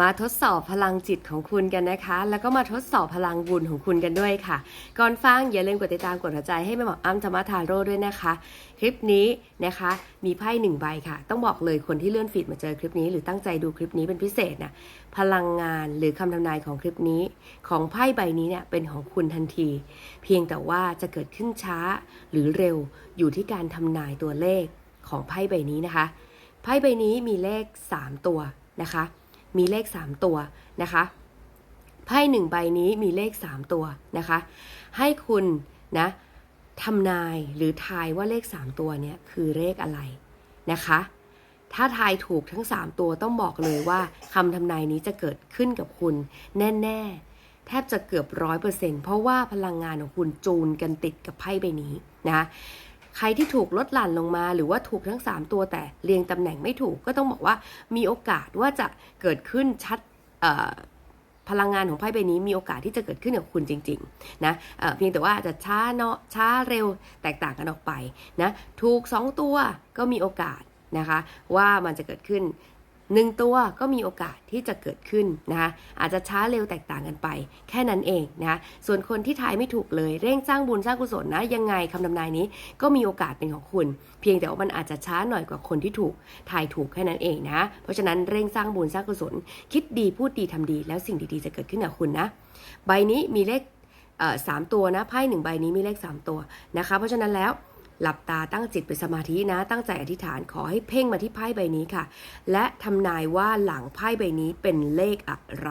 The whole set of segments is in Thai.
มาทดสอบพลังจิตของคุณกันนะคะ แล้วก็มาทดสอบพลังบุญของคุณกันด้วยค่ะ ก่อนฟังอย่าลืมกดติดตามกดหัวใจให้แม่หมออ้ำธรรมทาโร่ด้วยนะคะ คลิปนี้นะคะมีไพ่หนึ่งใบค่ะ ต้องบอกเลยคนที่เลื่อนฟีดมาเจอคลิปนี้ หรือตั้งใจดูคลิปนี้เป็นพิเศษนะพลังงานหรือคำทำนายของคลิปนี้ ของไพ่ใบนี้เนี่ยเป็นของคุณทันที เพียงแต่ว่าจะเกิดขึ้นช้าหรือเร็วอยู่ที่การทำนายตัวเลขของไพ่ใบนี้นะคะไพ่ใบนี้มีเลข 3 ตัวนะคะ มีเลข 3 ตัวนะคะไพ่หนึ่งใบนี้มีเลข 3 ตัวนะคะ ให้คุณนะทำนายหรือทายว่าเลข 3 ตัวเนี้ยคือเลขอะไรนะคะ ถ้าทายถูกทั้ง 3 ตัวต้องบอกเลยว่าคำทำนายนี้จะเกิดขึ้นกับคุณแน่ๆ แทบจะเกือบร้อยเปอร์เซ็นต์เพราะว่าพลังงานของคุณจูนกันติดกับไพ่ใบนี้นะ ใครที่ถูกลดหลั่นลงมา หรือว่าถูกทั้ง 3 ตัวแต่เรียงตำแหน่งไม่ถูกก็ต้องบอกว่ามีโอกาสว่าจะเกิดขึ้นชัดพลังงานของไพ่ใบนี้มีโอกาสที่จะเกิดขึ้นกับคุณจริงๆนะเเพียงแต่ว่าอาจจะช้าเนาะช้าเร็วแตกต่างกันออกไปนะถูก 2 ตัวก็มีโอกาสนะคะว่ามันจะเกิดขึ้น หนึ่งตัวก็มีโอกาสที่จะเกิดขึ้นนะคะอาจจะช้าเร็วแตกต่างกันไป แค่นั้นเองนะส่วนคนที่ทายไม่ถูกเลยเร่งสร้างบุญสร้างกุศลนะยังไงคำทำนายนี้ก็มีโอกาสเป็นของคุณ เพียงแต่ว่ามันอาจจะช้าหน่อยกว่าคนที่ถูกทายถูกแค่นั้นเองนะเพราะฉะนั้นเร่งสร้างบุญสร้างกุศล คิดดีพูดดีทำดี แล้วสิ่งดีๆจะเกิดขึ้นกับคุณนะใบนี้มีเลขสามตัวนะไพ่หนึ่งใบนี้มีเลขสามตัวนะคะ เพราะฉะนั้นแล้ว หลับตาตั้งจิตเป็นสมาธินะ ตั้งใจอธิษฐานขอให้เพ่งมาที่ไพ่ใบนี้ค่ะ และทำนายว่าหลังไพ่ใบนี้เป็นเลขอะไร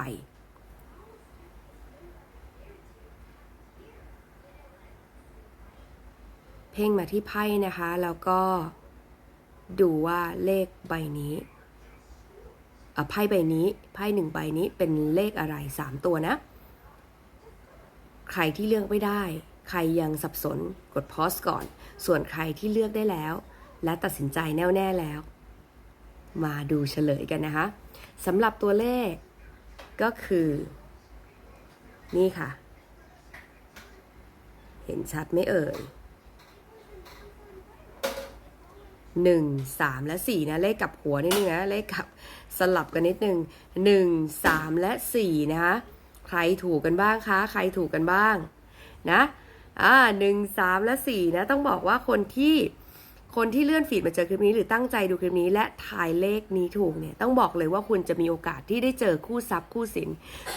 เพ่งมาที่ไพ่นะคะ แล้วก็ดูว่าเลขใบนี้ไพ่ใบนี้ไพ่หนึ่งใบนี้เป็นเลขอะไรสามตัวนะ ใครที่เลือกไม่ได้ ใครยังสับสนกดพอสก่อน ส่วนใครที่เลือกได้แล้ว และตัดสินใจแน่วแน่แล้ว มาดูเฉลยกันนะคะสำหรับตัวเลขก็คือ นี่ค่ะ เห็นชัดไหมเอ่ยหนึ่งสามและสี่นะ เลขกับหัวนิดนึงนะ เลขกับสลับกันนิดนึงหนึ่งสามและสี่นะคะ ใครถูกกันบ้างคะ ใครถูกกันบ้างนะ อ่าหนึ่งสามและสี่นะ ต้องบอกว่าคนที่คนที่เลื่อนฟีดมาเจอคลิปนี้หรือตั้งใจดูคลิปนี้และทายเลขนี้ถูกเนี่ยต้องบอกเลยว่าคุณจะมีโอกาสที่ได้เจอคู่ทรัพย์คู่สิน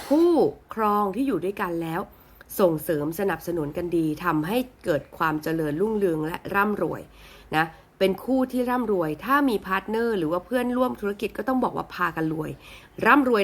คู่ครองที่อยู่ด้วยกันแล้ว ส่งเสริมสนับสนุนกันดีทำให้เกิดความเจริญรุ่งเรืองและร่ำรวยนะเป็นคู่ที่ร่ำรวย ถ้ามีพาร์ทเนอร์ หรือว่าเพื่อนร่วมธุรกิจก็ต้องบอกว่าพากันรวย ร่ำรวย